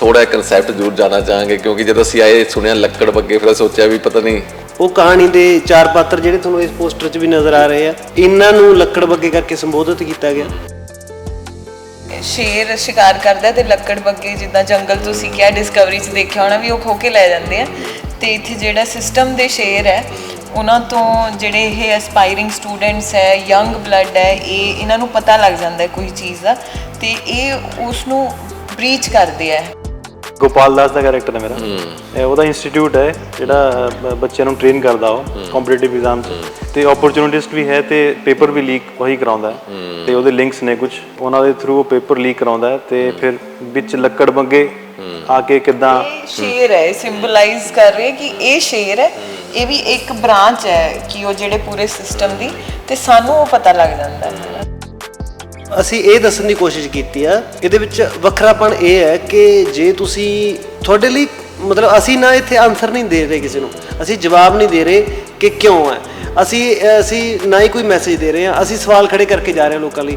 ਥੋੜਾ ਕਨਸੈਪਟ ਜ਼ਰੂਰ ਜਾਨਣਾ ਚਾਹਾਂਗੇ ਕਿਉਂਕਿ ਜਦੋਂ ਅਸੀਂ ਆਏ ਸੁਣਿਆ ਲੱਕੜ ਬੱਗੇ ਫਿਰ ਸੋਚਿਆ ਵੀ ਪਤਾ ਨਹੀਂ। ਉਹ ਕਹਾਣੀ ਦੇ ਚਾਰ ਪਾਤਰ ਜਿਹੜੇ ਤੁਹਾਨੂੰ ਇਸ ਪੋਸਟਰ 'ਚ ਵੀ ਨਜ਼ਰ ਆ ਰਹੇ ਆ ਇਹਨਾਂ ਨੂੰ ਲੱਕੜ ਬੱਗੇ ਕਰਕੇ ਸੰਬੋਧਿਤ ਕੀਤਾ ਗਿਆ। ਸ਼ੇਰ ਸ਼ਿਕਾਰ ਕਰਦਾ ਤੇ ਲੱਕੜ ਬੱਗੇ ਜਿੱਦਾਂ ਜੰਗਲ ਤੁਸੀਂ ਕਿਹਾ ਡਿਸਕਵਰੀ 'ਚ ਦੇਖਿਆ ਹੋਣਾ ਵੀ ਉਹ ਖੋ ਕੇ ਲੈ ਜਾਂਦੇ ਆ। ਤੇ ਇੱਥੇ ਜਿਹੜਾ ਸਿਸਟਮ ਦੇ ਸ਼ੇਰ ਹੈ ਉਹਨਾਂ ਤੋਂ ਜਿਹੜੇ ਇਹ ਐਸਪਾਇਰਿੰਗ ਸਟੂਡੈਂਟਸ ਹੈ ਯੰਗ ਬਲੱਡ ਹੈ ਇਹ ਇਹਨਾਂ ਨੂੰ ਪਤਾ ਲੱਗ ਜਾਂਦਾ ਹੈ ਕੋਈ ਚੀਜ਼ ਦਾ। ਤੇ ਇਹ ਉਸ ਨੂੰ ਬ੍ਰੀਚ ਕਰਦੇ ਆ ਗੋਪਾਲ ਦਾਸ ਦਾ ਕੈਰੈਕਟਰ ਹੈ ਮੇਰਾ। ਉਹਦਾ ਇੰਸਟੀਚਿਊਟ ਹੈ ਜਿਹੜਾ ਬੱਚਿਆਂ ਨੂੰ ਟ੍ਰੇਨ ਕਰਦਾ ਉਹ ਕੰਪੀਟੀਟਿਵ ਐਗਜ਼ਾਮ ਤੇ ਓਪਰਚ्युनिटीਸਟ ਵੀ ਹੈ ਤੇ ਪੇਪਰ ਵੀ ਲੀਕ ਉਹੀ ਕਰਾਉਂਦਾ ਤੇ ਉਹਦੇ ਲਿੰਕਸ ਨੇ ਕੁਝ ਉਹਨਾਂ ਦੇ ਥਰੂ ਉਹ ਪੇਪਰ ਲੀਕ ਕਰਾਉਂਦਾ ਤੇ ਫਿਰ ਵਿੱਚ ਲੱਕੜ ਬੰਗੇ ਆ ਕੇ ਕਿਦਾਂ ਸ਼ੇਰ ਹੈ ਸਿੰਬਲਾਈਜ਼ ਕਰ ਰਿਹਾ ਕਿ ਇਹ ਸ਼ੇਰ ਹੈ ਇਹ ਵੀ ਇੱਕ ਬ੍ਰਾਂਚ ਹੈ ਕਿ ਉਹ ਜਿਹੜੇ ਪੂਰੇ ਸਿਸਟਮ ਦੀ ਤੇ ਸਾਨੂੰ ਉਹ ਪਤਾ ਲੱਗ ਜਾਂਦਾ ਹੈ। ਅਸੀਂ ਇਹ ਦੱਸਣ ਦੀ ਕੋਸ਼ਿਸ਼ ਕੀਤੀ ਆ, ਇਹਦੇ ਵਿੱਚ ਵੱਖਰਾਪਣ ਇਹ ਹੈ ਕਿ ਜੇ ਤੁਸੀਂ ਤੁਹਾਡੇ ਲਈ ਮਤਲਬ ਅਸੀਂ ਨਾ ਇੱਥੇ ਆਨਸਰ ਨਹੀਂ ਦੇ ਰਹੇ ਕਿਸੇ ਨੂੰ, ਅਸੀਂ ਜਵਾਬ ਨਹੀਂ ਦੇ ਰਹੇ ਕਿ ਕਿਉਂ ਹੈ। ਅਸੀਂ ਅਸੀਂ ਨਾ ਹੀ ਕੋਈ ਮੈਸੇਜ ਦੇ ਰਹੇ ਹਾਂ, ਅਸੀਂ ਸਵਾਲ ਖੜੇ ਕਰਕੇ ਜਾ ਰਹੇ ਹਾਂ ਲੋਕਾਂ ਲਈ।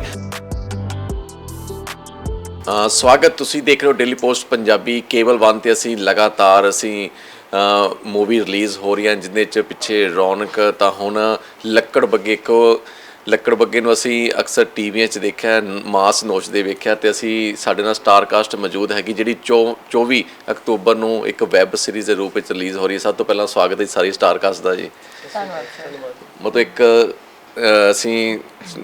ਸਵਾਗਤ, ਤੁਸੀਂ ਦੇਖ ਰਹੇ ਹੋ ਡੇਲੀ ਪੋਸਟ ਪੰਜਾਬੀ, ਕੇਬਲ 1 ਤੇ ਅਸੀਂ ਲਗਾਤਾਰ ਅਸੀਂ ਮੂਵੀ ਰਿਲੀਜ਼ ਹੋ ਰਹੀਆਂ, ਜਿੰਦੇ ਚ ਪਿੱਛੇ ਰੌਣਕ, ਤਾਂ ਹੁਣ ਲੱਕੜ ਬੱਗੇ ਕੋ ਲੱਕੜ ਬੱਗੇ ਨੂੰ ਅਸੀਂ ਅਕਸਰ ਟੀਵੀਆਂ 'ਚ ਦੇਖਿਆ ਮਾਸ ਨੋਚਦੇ ਵੇਖਿਆ ਤੇ ਅਸੀਂ ਸਾਡੇ ਨਾਲ ਸਟਾਰ ਕਾਸਟ ਮੌਜੂਦ ਹੈਗੀ ਜਿਹੜੀ ਚੌ- 24 ਅਕਤੂਬਰ ਨੂੰ ਇੱਕ ਵੈਬ ਸੀਰੀਜ਼ ਦੇ ਰੂਪ ਵਿੱਚ ਰਿਲੀਜ਼ ਹੋ ਰਹੀ ਹੈ। ਸਭ ਤੋਂ ਪਹਿਲਾਂ ਸਵਾਗਤ ਹੈ ਸਾਰੀ ਸਟਾਰ ਕਾਸਟ ਦਾ ਜੀ। ਧੰਨਵਾਦ ਸਰ। ਮਤਲਬ ਇੱਕ ਅਸੀਂ